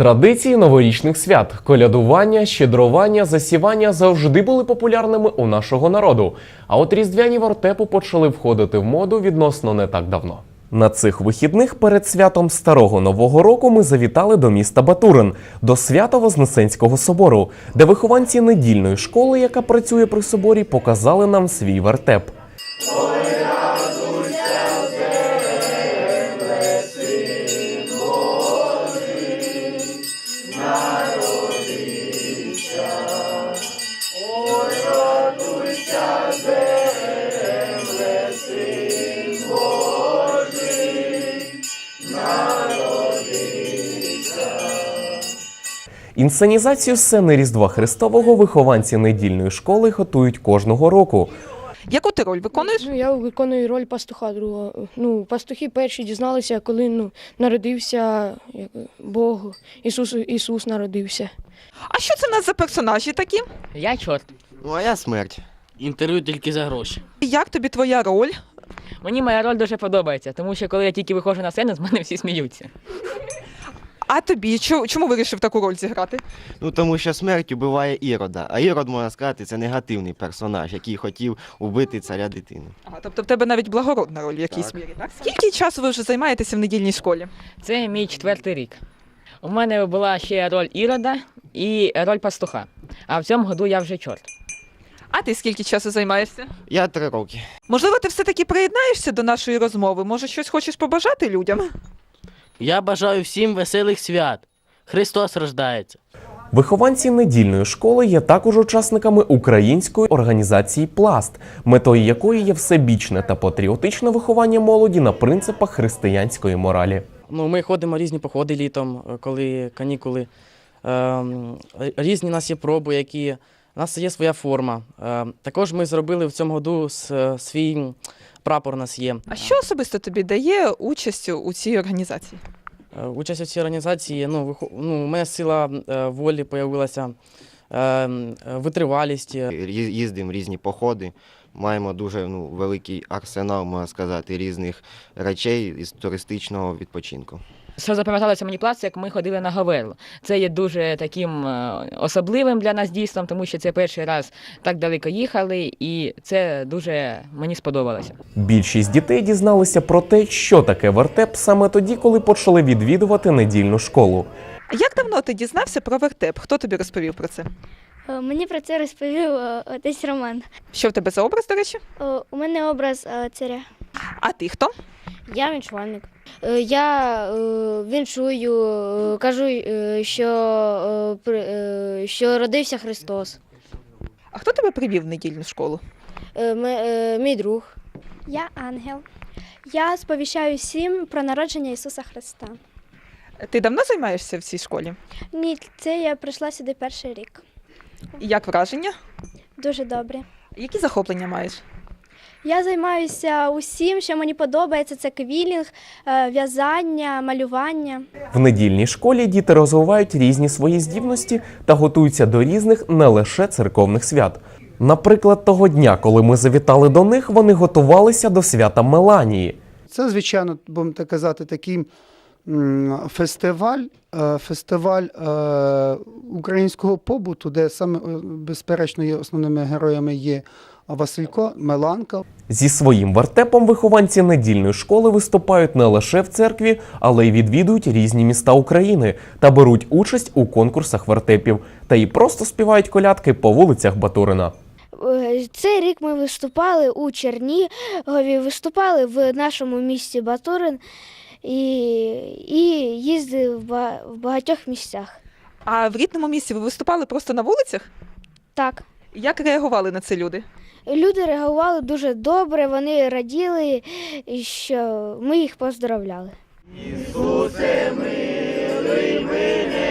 Традиції новорічних свят, колядування, щедрування, засівання завжди були популярними у нашого народу. А от різдвяні вертепу почали входити в моду відносно не так давно. На цих вихідних перед святом Старого Нового року ми завітали до міста Батурин, до Свято-Вознесенського собору, де вихованці недільної школи, яка працює при соборі, показали нам свій вертеп. Інсценізацію сцени Різдва Христового вихованці недільної школи готують кожного року. Яку ти роль виконуєш? Ну, я виконую роль пастуха другого. Ну, пастухи перші дізналися, коли ну, народився Бог, Ісус, Ісус народився. А що це в нас за персонажі такі? Я чорт. Ну, а я смерть. Інтерв'ю тільки за гроші. Як тобі твоя роль? Мені моя роль дуже подобається, тому що коли я тільки виходжу на сцену, з мене всі сміються. А тобі Чо- чому вирішив таку роль зіграти? Ну тому що смерть убиває Ірода. А Ірод, можна сказати, це негативний персонаж, який хотів убити царя дитину. Ага, тобто в тебе навіть благородна роль в якійсь мірі. Так? Скільки часу ви вже займаєтеся в недільній школі? Це мій четвертий рік. У мене була ще роль Ірода і роль пастуха. А в цьому году я вже чорт. А ти скільки часу займаєшся? Я три роки. Можливо, ти все-таки приєднаєшся до нашої розмови? Може, щось хочеш побажати людям? Я бажаю всім веселих свят. Христос рождається. Вихованці недільної школи є також учасниками української організації Пласт, метою якої є всебічне та патріотичне виховання молоді на принципах християнської моралі. Ну, ми ходимо різні походи літом, коли канікули. Ем, різні у нас є проби, які. У нас є своя форма. Ем, також ми зробили в цьому году свій прапор у нас є. А що особисто тобі дає участь у цій організації? Е, Участь у цій організації, ну, ну, у мене сила е, волі з'явилася, е, витривалість. е, Їздимо в різні походи. Маємо дуже ну, великий арсенал, можна сказати, різних речей із туристичного відпочинку. Що запам'яталося мені плац, як ми ходили на Говерлу. Це є дуже таким е, особливим для нас дійством, тому що це перший раз так далеко їхали, і це дуже мені сподобалося. Більшість дітей дізналися про те, що таке вертеп саме тоді, коли почали відвідувати недільну школу. Як давно ти дізнався про вертеп? Хто тобі розповів про це? Е, Мені про це розповів е, отець Роман. Що в тебе за образ, до речі? У мене образ царя. А ти хто? Я віншувальник. Е, Я е, віншую, е, кажу, що, що родився Христос. А хто тебе привів в недільну школу? Е, е, Мій друг. Я ангел. Я сповіщаю всім про народження Ісуса Христа. Ти давно займаєшся в цій школі? Ні, це я прийшла сюди перший рік. Як враження? Дуже добре. Які захоплення маєш? Я займаюся усім, що мені подобається. Це квілінг, е, в'язання, малювання. В недільній школі діти розвивають різні свої здібності та готуються до різних не лише церковних свят. Наприклад, того дня, коли ми завітали до них, вони готувалися до свята Меланії. Це, звичайно, будемо так казати, такий фестиваль, е, фестиваль е, українського побуту, де саме безперечно є основними героями є Василько, Меланка. Зі своїм вертепом вихованці недільної школи виступають не лише в церкві, але й відвідують різні міста України та беруть участь у конкурсах вертепів та й просто співають колядки по вулицях Батурина. Е, Цей рік ми виступали у Чернігові, виступали в нашому місті Батурин і, і їздили в в багатьох місцях. А в рідному місці ви виступали просто на вулицях? Так. Як реагували на це люди? Люди реагували дуже добре, вони раділи, що ми їх поздравляли. Ісусе, милий мене,